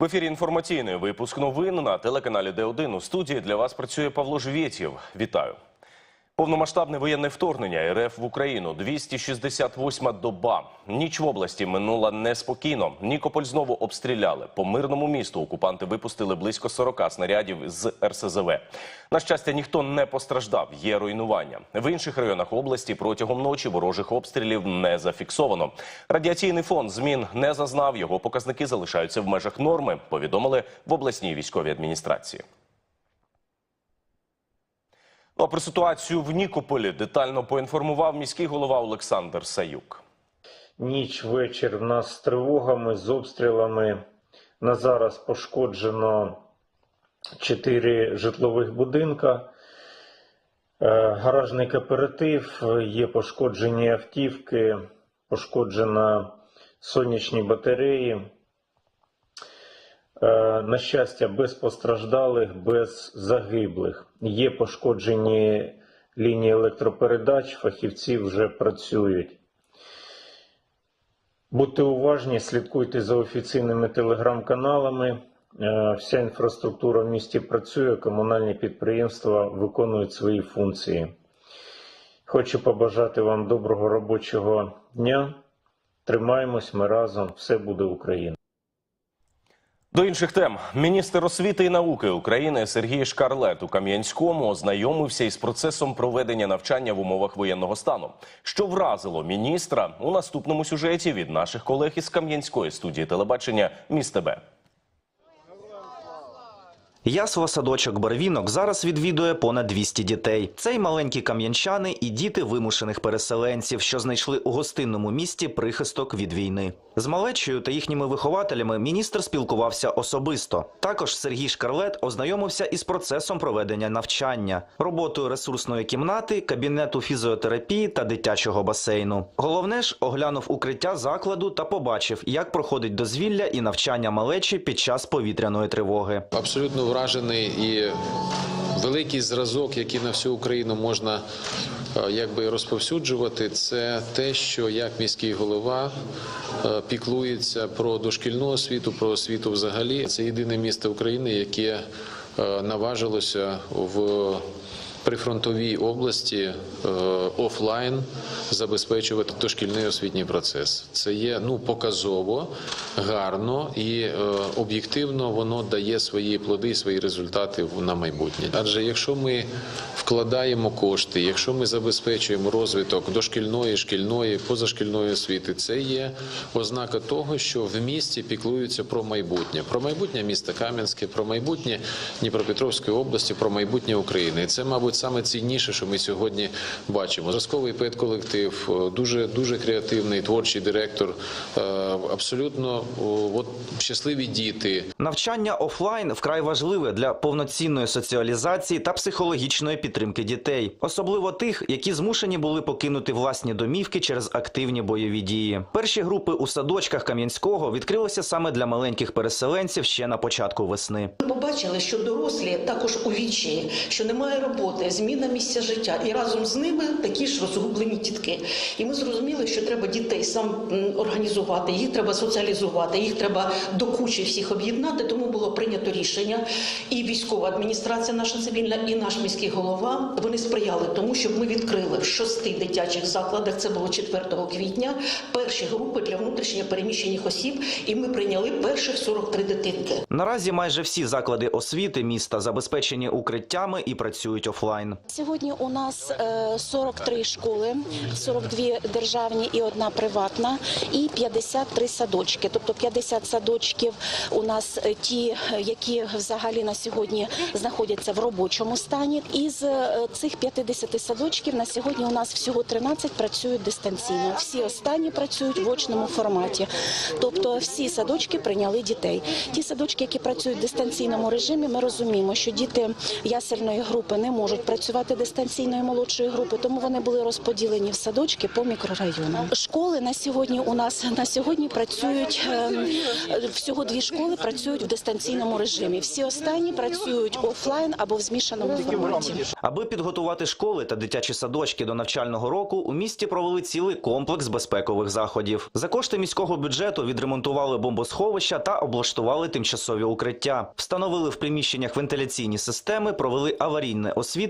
В ефірі інформаційний випуск новин на телеканалі Д1. У студії для вас працює Павло Жвєтєв. Вітаю. Повномасштабне воєнне вторгнення РФ в Україну 268-ма доба. Ніч в області минула неспокійно. Нікополь знову обстріляли. По мирному місту окупанти випустили близько 40 снарядів з РСЗВ. На щастя, ніхто не постраждав. Є руйнування. В інших районах області протягом ночі ворожих обстрілів не зафіксовано. Радіаційний фон змін не зазнав. Його показники залишаються в межах норми. Повідомили в обласній військовій адміністрації. Ну, а про ситуацію в Нікополі детально поінформував міський голова Олександр Саюк. Ніч, вечір в нас з тривогами, з обстрілами. На зараз пошкоджено 4 житлових будинка, Е, гаражний кооператив, є пошкоджені автівки, пошкоджено сонячні батареї. Е, На щастя, без постраждалих, без загиблих. Є пошкоджені лінії електропередач, фахівці вже працюють. Будьте уважні, слідкуйте за офіційними телеграм-каналами. Е, Вся інфраструктура в місті працює, комунальні підприємства виконують свої функції. Хочу побажати вам доброго робочого дня. Тримаємось ми разом, все буде Україна. До інших тем міністр освіти і науки України Сергій Шкарлет у Кам'янському ознайомився із процесом проведення навчання в умовах воєнного стану. Що вразило міністра у наступному сюжеті від наших колег із Кам'янської студії телебачення Міст ТБ. Ясла садочок Барвінок зараз відвідує понад 200 дітей. Це й маленькі кам'янчани, і діти вимушених переселенців, що знайшли у гостинному місті прихисток від війни. З малечею та їхніми вихователями міністр спілкувався особисто. Також Сергій Шкарлет ознайомився із процесом проведення навчання, роботою ресурсної кімнати, кабінету фізіотерапії та дитячого басейну. Головне ж оглянув укриття закладу та побачив, як проходить дозвілля і навчання малечі під час повітряної тривоги. абсолютно вражений і великий зразок, який на всю Україну можна е, якби розповсюджувати, це те, що як міський голова е, піклується про дошкільну освіту, про освіту взагалі. Це єдине місто України, яке е, наважилося в прифронтовій області е, офлайн забезпечувати дошкільний освітній процес. Це є ну показово, гарно і е, об'єктивно воно дає свої плоди, свої результати на майбутнє. Адже якщо ми вкладаємо кошти, якщо ми забезпечуємо розвиток дошкільної, шкільної, позашкільної освіти, це є ознака того, що в місті піклуються про майбутнє, про майбутнє міста Кам'янське, про майбутнє Дніпропетровської області, про майбутнє України. І це, мабуть, саме цінніше, що ми сьогодні бачимо. Зразковий педколектив, е, дуже дуже креативний творчий директор, е, абсолютно от щасливі діти. Навчання офлайн вкрай важливе для повноцінної соціалізації та психологічної підтримки дітей, особливо тих, які змушені були покинути власні домівки через активні бойові дії. Перші групи у садочках Кам'янського відкрилися саме для маленьких переселенців ще на початку весни. Ми побачили, що дорослі також у відчаї, що немає роботи, зміна місця життя, і разом з ними такі ж розгублені дітки. І ми зрозуміли, що треба дітей сам організувати, їх треба соціалізувати, їх треба до кучі всіх об'єднати. Тому було прийнято рішення. І військова адміністрація наша цивільна, і наш міський голова вони сприяли тому, щоб ми відкрили в шести дитячих закладах. Це було 4 квітня. Перші групи для внутрішньо переміщених осіб, і ми прийняли перших 43 дитинки. Наразі майже всі заклади освіти міста забезпечені укриттями і працюють офлайн. Сьогодні у нас е, 43 школи, 42 державні і одна приватна, і 53 садочки. Тобто 50 садочків у нас е, ті, е, які взагалі на сьогодні знаходяться в робочому стані. Із е, цих 50 садочків на сьогодні у нас всього 13 працюють дистанційно. Всі останні працюють в очному форматі. Тобто всі садочки прийняли дітей. Ті садочки, які працюють в дистанційному режимі, ми розуміємо, що діти ясельної групи не можуть можуть працювати дистанційно і молодшої групи, тому вони були розподілені в садочки по мікрорайонам. Школи на сьогодні у нас на сьогодні працюють ем, всього дві школи працюють в дистанційному режимі. Всі останні працюють офлайн або в змішаному форматі. Аби підготувати школи та дитячі садочки до навчального року, у місті провели цілий комплекс безпекових заходів. За кошти міського бюджету відремонтували бомбосховища та облаштували тимчасові укриття, встановили в приміщеннях вентиляційні системи, провели аварійне освітлення,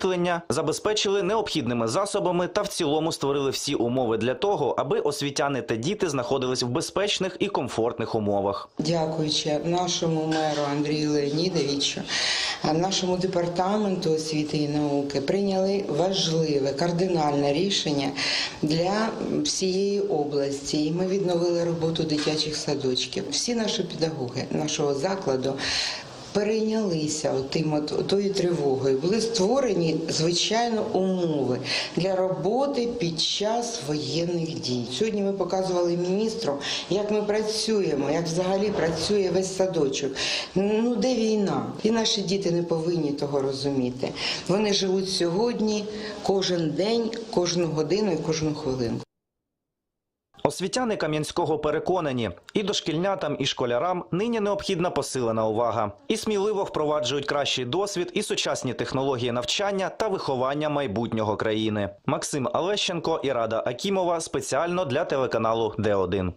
забезпечили необхідними засобами та в цілому створили всі умови для того, аби освітяни та діти знаходились в безпечних і комфортних умовах. Дякуючи нашому меру Андрію Леонідовичу, нашому департаменту освіти і науки прийняли важливе кардинальне рішення для всієї області. І ми відновили роботу дитячих садочків. Всі наші педагоги нашого закладу. Перейнялися отим от тою тривогою, були створені звичайно умови для роботи під час воєнних дій. Сьогодні ми показували міністру, як ми працюємо, як взагалі працює весь садочок. Ну де війна? І наші діти не повинні того розуміти. Вони живуть сьогодні кожен день, кожну годину і кожну хвилину. Освітяни Кам'янського переконані, і дошкільнятам, і школярам нині необхідна посилена увага. І сміливо впроваджують кращий досвід і сучасні технології навчання та виховання майбутнього країни. Максим Алещенко і Рада Акімова спеціально для телеканалу Д1.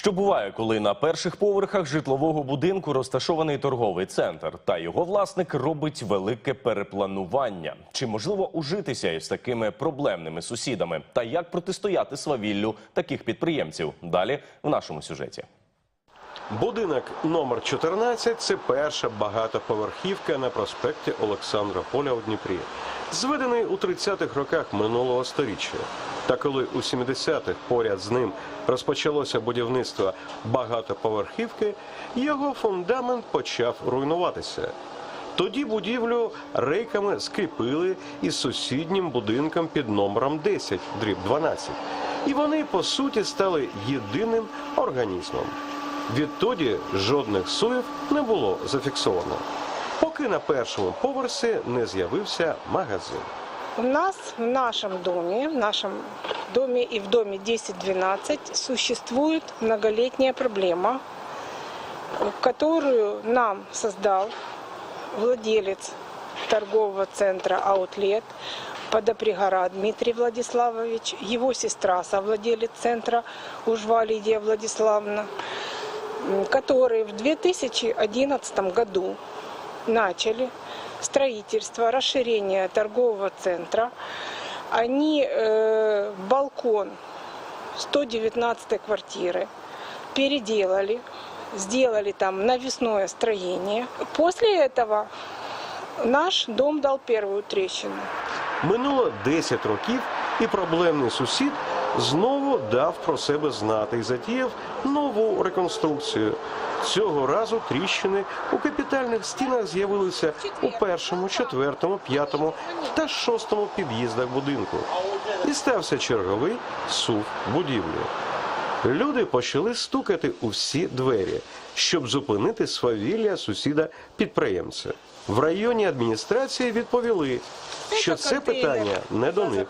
Що буває, коли на перших поверхах житлового будинку розташований торговий центр, та його власник робить велике перепланування? Чи можливо ужитися із такими проблемними сусідами? Та як протистояти свавіллю таких підприємців? Далі в нашому сюжеті. Будинок номер 14 – це перша багатоповерхівка на проспекті Олександра Поля у Дніпрі, зведений у 30-х роках минулого сторіччя. Та коли у 70-х поряд з ним розпочалося будівництво багатоповерхівки, його фундамент почав руйнуватися. Тоді будівлю рейками скріпили із сусіднім будинком під номером 10, дріб 12. І вони, по суті, стали єдиним організмом. Відтоді жодних суїв не було зафіксовано, поки на першому поверсі не з'явився магазин. У нас в нашем доме, в нашем доме и в доме 10-12 существует многолетняя проблема, которую нам создал владелец торгового центра «Аутлет» Подопригора Дмитрий Владиславович, его сестра, совладелец центра Ужва Лидия Владиславовна, которые в 2011 году начали строительство, расширение торгового центра. Они э, балкон 119 квартиры переделали, сделали там навесное строение. После этого наш дом дал первую трещину. Минуло 10 років, і проблемний сусід знову дав про себе знати і затіяв нову реконструкцію. Цього разу тріщини у капітальних стінах з'явилися у першому, четвертому, п'ятому та шостому під'їздах будинку. І стався черговий сув будівлі. Люди почали стукати у всі двері, щоб зупинити свавілля сусіда підприємця. В районі адміністрації відповіли, що це питання не до них.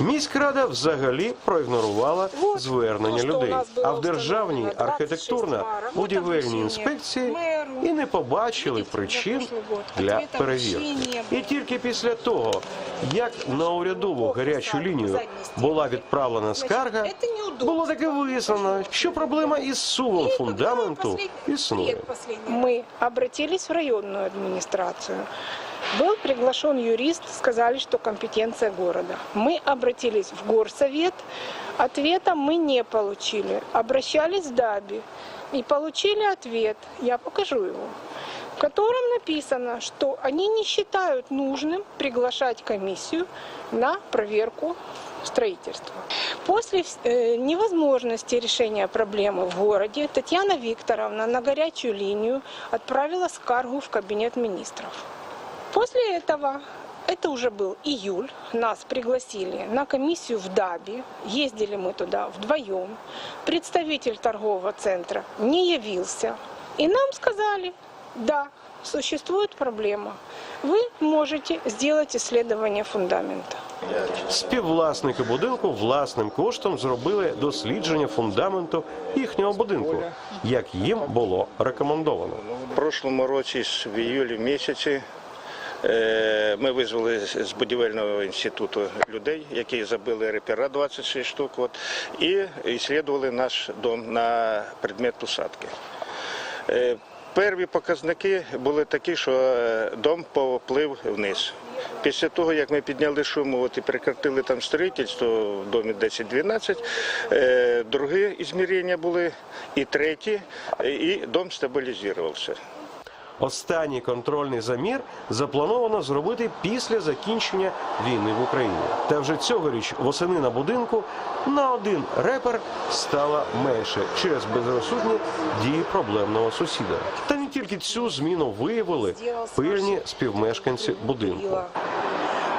Міськрада взагалі проігнорувала звернення то, що у людей. А в державній встановлено 26 архітектурно мара. Вот будівельній обращення інспекції і не побачили причин для перевірки. І тільки після того, як на урядову гарячу лінію була відправлена скарга, було таки визнано, що проблема із сувом фундаменту існує. Мы обратились в районную администрацию. Был приглашен юрист, сказали, что компетенция города. Мы обратились в горсовет, ответа мы не получили. Обращались в ДАБИ и получили ответ, я покажу его, в котором написано, что они не считают нужным приглашать комиссию на проверку строительства. После э, невозможности решения проблемы в городе Татьяна Викторовна на горячую линию отправила скаргу в кабинет министров. После этого Это уже был июль. Нас пригласили на комиссию в Даби. Ездили мы туда вдвоем. Представитель торгового центра не явился. И нам сказали, да, существует проблема. Вы можете сделать исследование фундамента. Співвласники будинку власним коштом зробили дослідження фундаменту їхнього будинку, як їм було рекомендовано. В прошлому році в іюлі місяці е, ми визвали з будівельного інституту людей, які забили репера 26 штук, от, і ісследували наш дом на предмет посадки. Е, Перві показники були такі, що е, дом поплив вниз. Після того, як ми підняли шуму і прекратили там строїтельство в домі 10-12, е, другі ізмірення були, і треті, і дом стабілізувався. Останній контрольний замір заплановано зробити після закінчення війни в Україні. Та вже цьогоріч восени на будинку на один репер стало менше через безрозсудні дії проблемного сусіда. Та не тільки цю зміну виявили пильні співмешканці будинку.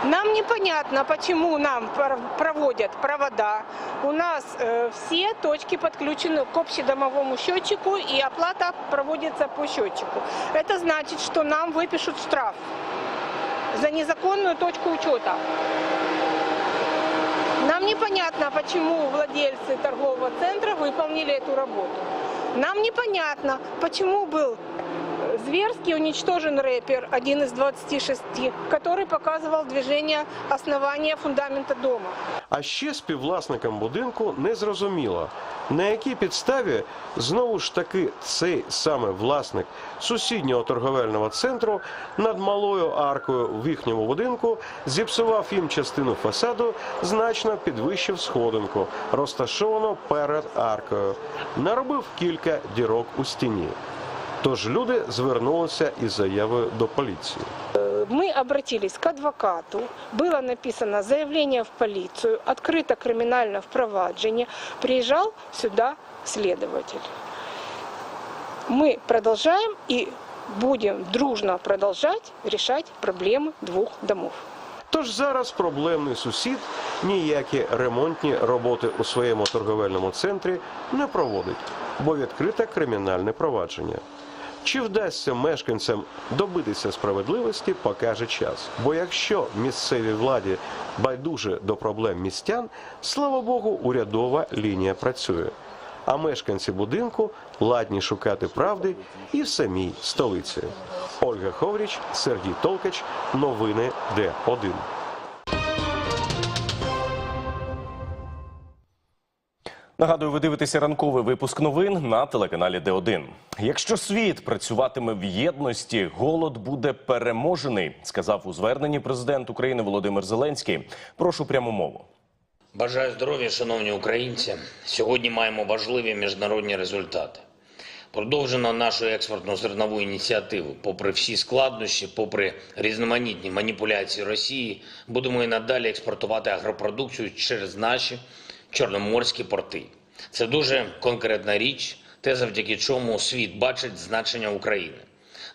Нам непонятно, почему нам пор- проводят провода. У нас э, все точки подключены к общедомовому счетчику, и оплата проводится по счетчику. Это значит, что нам выпишут штраф за незаконную точку учета. Нам непонятно, почему владельцы торгового центра выполнили эту работу. Нам непонятно, почему был э, зверски уничтожен рэпер, один из 26, который показывал движение основания фундамента дома. А ще співвласникам будинку не зрозуміло, на якій підставі знову ж таки цей саме власник сусіднього торговельного центру над малою аркою в їхньому будинку зіпсував їм частину фасаду, значно підвищив сходинку, розташовану перед аркою, наробив кілька дірок у стіні. Тож люди звернулися із заявою до поліції. Мы обратились к адвокату, было написано заявление в полицию, открыто криминальное впроваджение, приезжал сюда следователь. Мы продолжаем и будем дружно продолжать решать проблемы двух домов. Тож зараз проблемний сусід ніякі ремонтні роботи у своєму торговельному центрі не проводить, бо відкрите кримінальне провадження. Чи вдасться мешканцям добитися справедливості, покаже час. Бо якщо місцевій владі байдуже до проблем містян, слава Богу, урядова лінія працює. А мешканці будинку ладні шукати правди і в самій столиці. Ольга Ховріч, Сергій Толкач, новини Д1. Нагадую, ви дивитеся ранковий випуск новин на телеканалі Д1. Якщо світ працюватиме в єдності, голод буде переможений, сказав у зверненні президент України Володимир Зеленський. Прошу пряму мову. Бажаю здоров'я, шановні українці. Сьогодні маємо важливі міжнародні результати. Продовжено нашу експортну зернову ініціативу. Попри всі складнощі, попри різноманітні маніпуляції Росії, будемо і надалі експортувати агропродукцію через наші чорноморські порти. Це дуже конкретна річ, те, завдяки чому світ бачить значення України.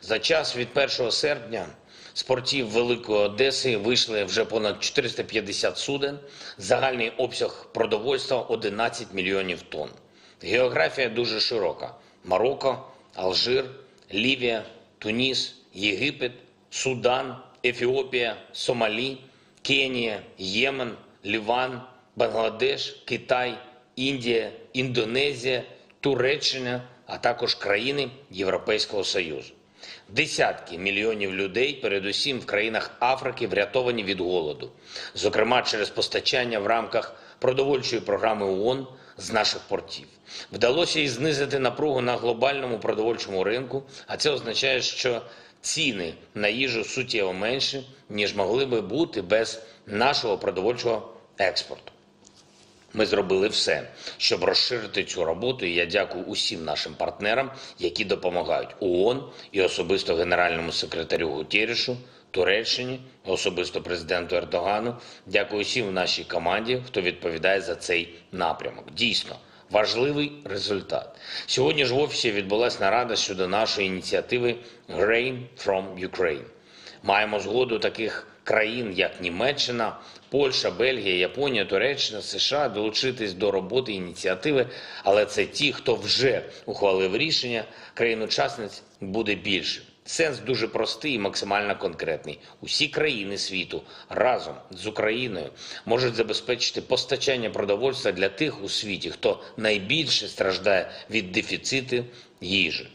За час від 1 серпня з портів Великої Одеси вийшли вже понад 450 суден. Загальний обсяг продовольства 11 мільйонів тонн. Географія дуже широка: Марокко, Алжир, Лівія, Туніс, Єгипет, Судан, Ефіопія, Сомалі, Кенія, Ємен, Ліван, Бангладеш, Китай, Індія, Індонезія, Туреччина, а також країни Європейського Союзу. Десятки мільйонів людей, передусім в країнах Африки, врятовані від голоду, зокрема через постачання в рамках продовольчої програми ООН з наших портів. Вдалося і знизити напругу на глобальному продовольчому ринку, а це означає, що ціни на їжу суттєво менші, ніж могли би бути без нашого продовольчого експорту. Ми зробили все, щоб розширити цю роботу. І я дякую усім нашим партнерам, які допомагають ООН і особисто генеральному секретарю Гутєрішу, Туреччині, особисто президенту Ердогану. Дякую усім в нашій команді, хто відповідає за цей напрямок. Дійсно. Важливий результат. Сьогодні ж в офісі відбулася нарада щодо нашої ініціативи Grain from Ukraine. Маємо згоду таких країн, як Німеччина, Польща, Бельгія, Японія, Туреччина, США долучитись до роботи ініціативи, але це ті, хто вже ухвалив рішення, країн-учасниць буде більше. Сенс дуже простий і максимально конкретний. Усі країни світу разом з Україною можуть забезпечити постачання продовольства для тих у світі, хто найбільше страждає від дефіциту їжі.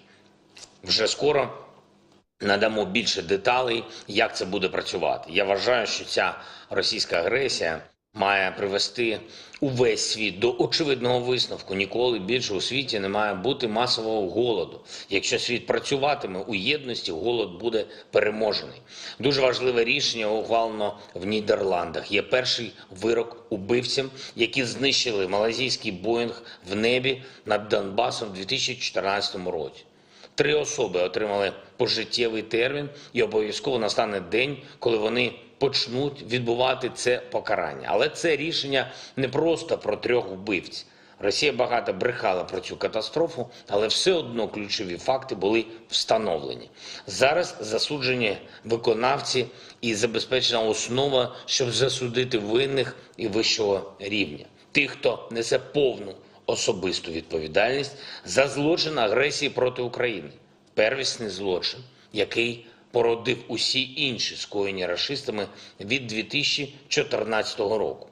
Вже скоро надамо більше деталей, як це буде працювати. Я вважаю, що ця російська агресія має привести увесь світ до очевидного висновку. Ніколи більше у світі не має бути масового голоду. Якщо світ працюватиме у єдності, голод буде переможений. Дуже важливе рішення ухвалено в Нідерландах. Є перший вирок убивцям, які знищили малазійський Боїнг в небі над Донбасом у 2014 році. Три особи отримали пожиттєвий термін, і обов'язково настане день, коли вони почнуть відбувати це покарання. Але це рішення не просто про трьох вбивць. Росія багато брехала про цю катастрофу, але все одно ключові факти були встановлені. Зараз засуджені виконавці і забезпечена основа, щоб засудити винних і вищого рівня. Тих, хто несе повну особисту відповідальність за злочин агресії проти України. Первісний злочин, який породив усі інші скоєні рашистами від 2014 року.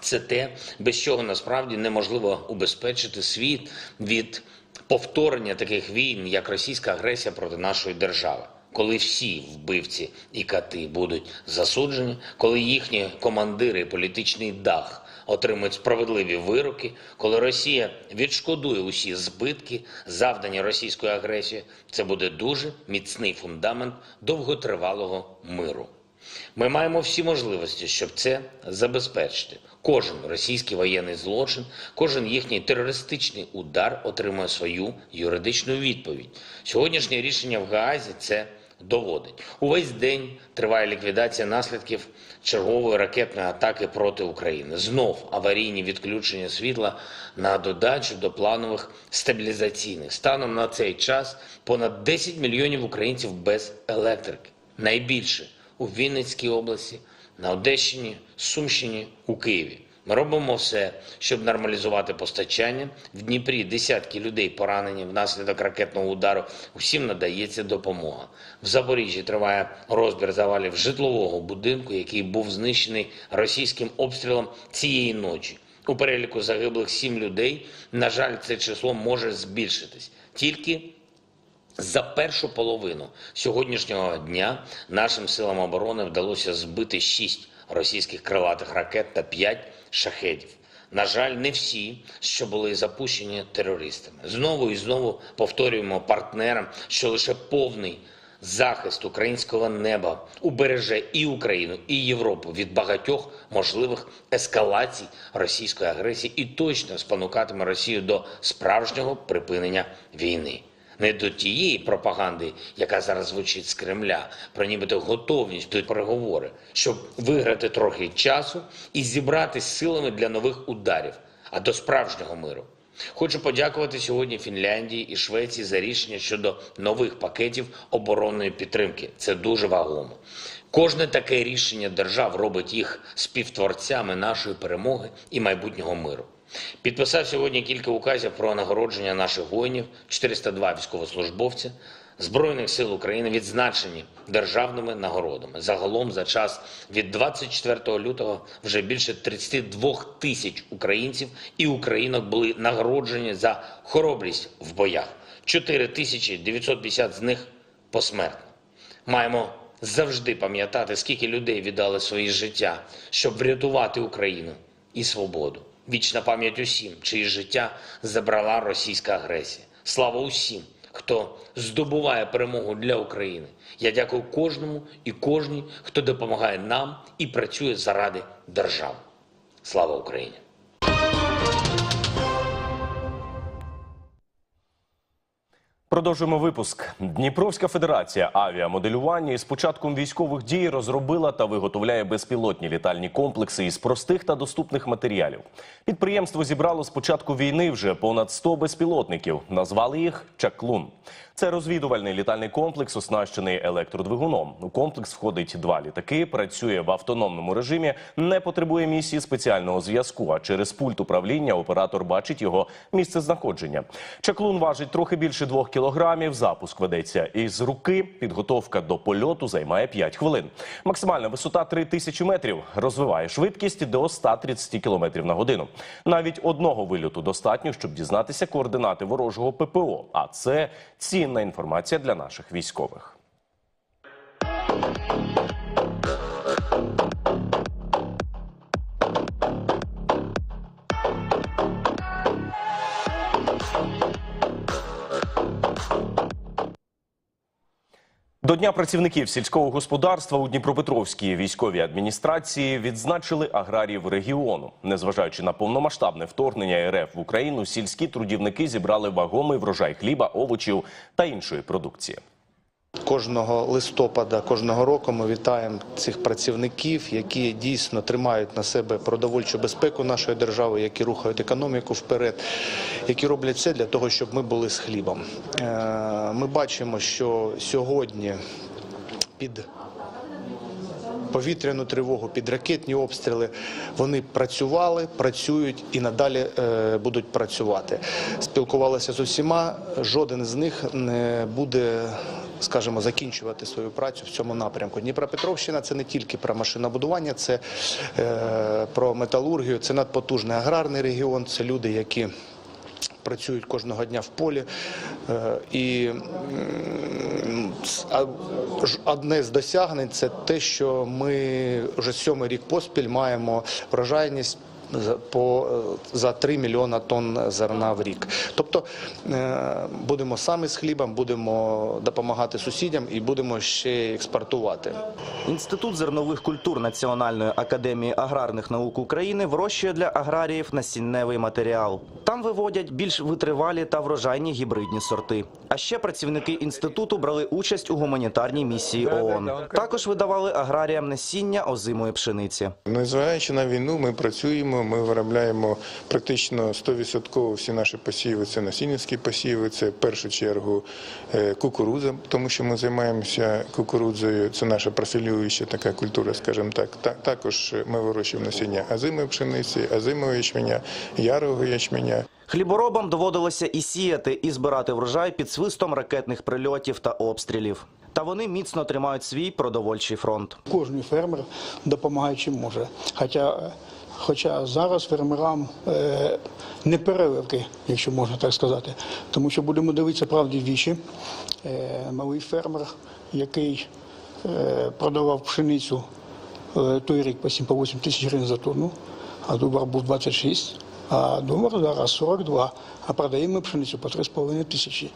Це те, без чого насправді неможливо убезпечити світ від повторення таких війн, як російська агресія проти нашої держави. Коли всі вбивці і кати будуть засуджені, коли їхні командири і політичний дах отримують справедливі вироки, коли Росія відшкодує усі збитки, завдані російською агресією, це буде дуже міцний фундамент довготривалого миру. Ми маємо всі можливості, щоб це забезпечити. Кожен російський воєнний злочин, кожен їхній терористичний удар отримує свою юридичну відповідь. Сьогоднішнє рішення в Гаазі це доводить. Увесь день триває ліквідація наслідків чергової ракетної атаки проти України. Знов аварійні відключення світла на додачу до планових стабілізаційних. Станом на цей час понад 10 мільйонів українців без електрики. Найбільше у Вінницькій області, на Одещині, Сумщині, у Києві. Ми робимо все, щоб нормалізувати постачання. В Дніпрі десятки людей поранені внаслідок ракетного удару. Усім надається допомога. В Запоріжжі триває розбір завалів житлового будинку, який був знищений російським обстрілом цієї ночі. У переліку загиблих сім людей. На жаль, це число може збільшитись. Тільки за першу половину сьогоднішнього дня нашим силам оборони вдалося збити 6 російських крилатих ракет та 5 шахедів. На жаль, не всі, що були запущені терористами. Знову і знову повторюємо партнерам, що лише повний захист українського неба убереже і Україну, і Європу від багатьох можливих ескалацій російської агресії і точно спонукатиме Росію до справжнього припинення війни не до тієї пропаганди, яка зараз звучить з Кремля, про нібито готовність до переговори, щоб виграти трохи часу і зібратись силами для нових ударів, а до справжнього миру. Хочу подякувати сьогодні Фінляндії і Швеції за рішення щодо нових пакетів оборонної підтримки. Це дуже вагомо. Кожне таке рішення держав робить їх співтворцями нашої перемоги і майбутнього миру. Підписав сьогодні кілька указів про нагородження наших воїнів, 402 військовослужбовця Збройних сил України відзначені державними нагородами. Загалом за час від 24 лютого вже більше 32 тисяч українців і українок були нагороджені за хоробрість в боях. 4 тисячі 950 з них посмертно. Маємо завжди пам'ятати, скільки людей віддали свої життя, щоб врятувати Україну і свободу. Вічна пам'ять усім, чиї життя забрала російська агресія. Слава усім, хто здобуває перемогу для України. Я дякую кожному і кожній, хто допомагає нам і працює заради держави. Слава Україні! Продовжуємо випуск. Дніпровська федерація авіамоделювання із початком військових дій розробила та виготовляє безпілотні літальні комплекси із простих та доступних матеріалів. Підприємство зібрало з початку війни вже понад 100 безпілотників. Назвали їх Чаклун. Це розвідувальний літальний комплекс, оснащений електродвигуном. У комплекс входить два літаки, працює в автономному режимі, не потребує місії спеціального зв'язку. А через пульт управління оператор бачить його місце знаходження. Чаклун важить трохи більше двох кілограмів. Запуск ведеться із руки. Підготовка до польоту займає 5 хвилин. Максимальна висота 3000 метрів. Розвиває швидкість до 130 км на годину. Навіть одного вильоту достатньо, щоб дізнатися координати ворожого ППО. А це цінна інформація для наших військових. До Дня працівників сільського господарства у Дніпропетровській військовій адміністрації відзначили аграріїв регіону. Незважаючи на повномасштабне вторгнення РФ в Україну, сільські трудівники зібрали вагомий врожай хліба, овочів та іншої продукції. Кожного листопада, кожного року ми вітаємо цих працівників, які дійсно тримають на себе продовольчу безпеку нашої держави, які рухають економіку вперед, які роблять все для того, щоб ми були з хлібом. Е, Ми бачимо, що сьогодні під повітряну тривогу, під ракетні обстріли. Вони працювали, працюють і надалі е, будуть працювати. Спілкувалися з усіма. Жоден з них не буде. Скажімо, закінчувати свою працю в цьому напрямку. Дніпропетровщина це не тільки про машинобудування, це е, про металургію, це надпотужний аграрний регіон, це люди, які працюють кожного дня в полі. Е, І одне з досягнень це те, що ми вже сьомий рік поспіль маємо врожайність. За- По е, за 3 мільйона тонн зерна в рік. Тобто е, будемо самі з хлібом, будемо допомагати сусідям і будемо ще експортувати. Інститут зернових культур Національної академії аграрних наук України вирощує для аграріїв насінневий матеріал. Там виводять більш витривалі та врожайні гібридні сорти. А ще працівники інституту брали участь у гуманітарній місії ООН. Також видавали аграріям насіння озимої пшениці. Незважаючи на війну, ми працюємо, ми виробляємо практично 100% всі наші посіви. Це насінницькі посіви, це в першу чергу е, кукурудза, тому що ми займаємося кукурудзою. Це наша профілююча така культура, скажімо так. Також ми вирощуємо насіння азимої пшениці, азимового ячменя, ярового ячменя. Хліборобам доводилося і сіяти, і збирати врожай під свистом ракетних прильотів та обстрілів. Та вони міцно тримають свій продовольчий фронт. Кожний фермер допомагає чим може. Хоча, хоча зараз фермерам е, не переливки, якщо можна так сказати. Тому що будемо дивитися правді в вічі. Е, малий фермер, який е, продавав пшеницю той рік по 7-8 тисяч гривень за тонну, а долар був 26, а долар зараз 42, а продаємо пшеницю по 3,5 тисячі.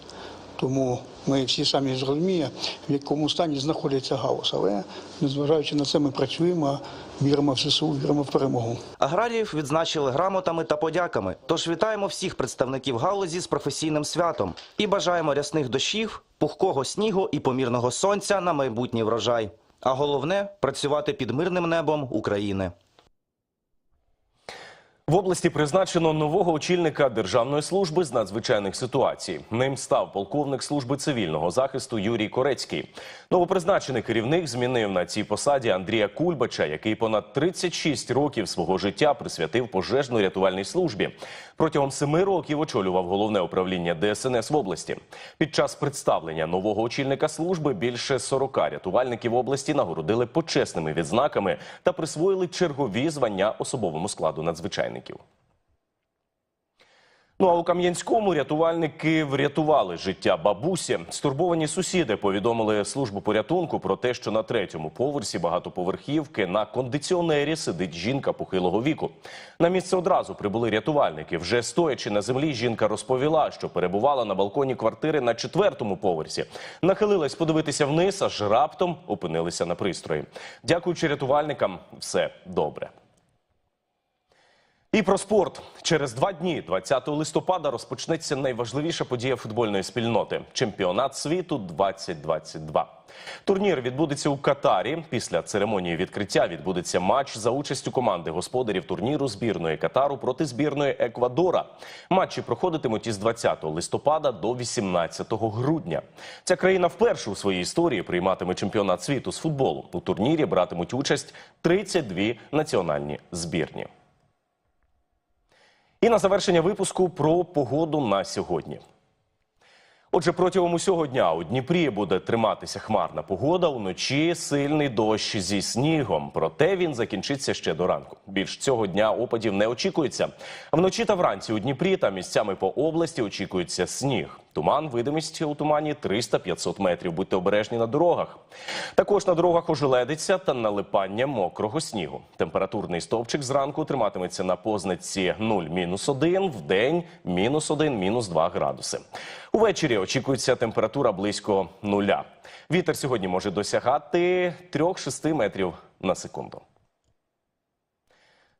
Тому ми всі самі зрозуміємо, в якому стані знаходиться гаус. Але незважаючи на це, ми працюємо, віримо в ЗСУ, віримо в перемогу. Аграріїв відзначили грамотами та подяками. Тож вітаємо всіх представників галузі з професійним святом і бажаємо рясних дощів, пухкого снігу і помірного сонця на майбутній врожай. А головне працювати під мирним небом України. В області призначено нового очільника Державної служби з надзвичайних ситуацій. Ним став полковник служби цивільного захисту Юрій Корецький. Новопризначений керівник змінив на цій посаді Андрія Кульбача, який понад 36 років свого життя присвятив пожежно-рятувальній службі. Протягом семи років очолював головне управління ДСНС в області. Під час представлення нового очільника служби більше 40 рятувальників області нагородили почесними відзнаками та присвоїли чергові звання особовому складу надзвичайників. Ну а у Кам'янському рятувальники врятували життя бабусі. Стурбовані сусіди повідомили службу порятунку про те, що на третьому поверсі багатоповерхівки на кондиціонері сидить жінка похилого віку. На місце одразу прибули рятувальники. Вже стоячи на землі, жінка розповіла, що перебувала на балконі квартири на четвертому поверсі. Нахилилась подивитися вниз, аж раптом опинилися на пристрої. Дякуючи рятувальникам, все добре. І про спорт через два дні, 20 листопада, розпочнеться найважливіша подія футбольної спільноти чемпіонат світу 2022. Турнір відбудеться у Катарі. Після церемонії відкриття відбудеться матч за участю команди господарів турніру збірної Катару проти збірної Еквадора. Матчі проходитимуть із 20 листопада до 18 грудня. Ця країна вперше у своїй історії прийматиме чемпіонат світу з футболу. У турнірі братимуть участь 32 національні збірні. І на завершення випуску про погоду на сьогодні. Отже, протягом усього дня у Дніпрі буде триматися хмарна погода. Уночі сильний дощ зі снігом. Проте він закінчиться ще до ранку. Більш цього дня опадів не очікується. Вночі та вранці у Дніпрі та місцями по області очікується сніг. Туман, видимість у тумані 300-500 метрів. Будьте обережні на дорогах. Також на дорогах ожеледиться та налипання мокрого снігу. Температурний стовпчик зранку триматиметься на позначці 0-1, в день мінус 1, мінус 2 градуси. Увечері очікується температура близько нуля. Вітер сьогодні може досягати 3-6 метрів на секунду.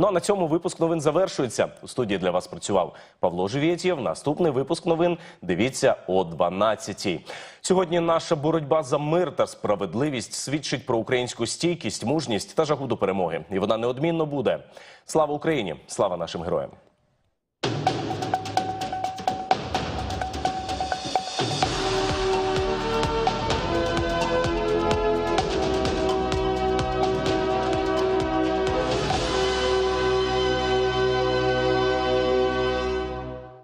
Ну а на цьому випуск новин завершується. У студії для вас працював Павло Живєтєв. Наступний випуск новин дивіться о 12-й. Сьогодні наша боротьба за мир та справедливість свідчить про українську стійкість, мужність та жагу до перемоги. І вона неодмінно буде. Слава Україні! Слава нашим героям!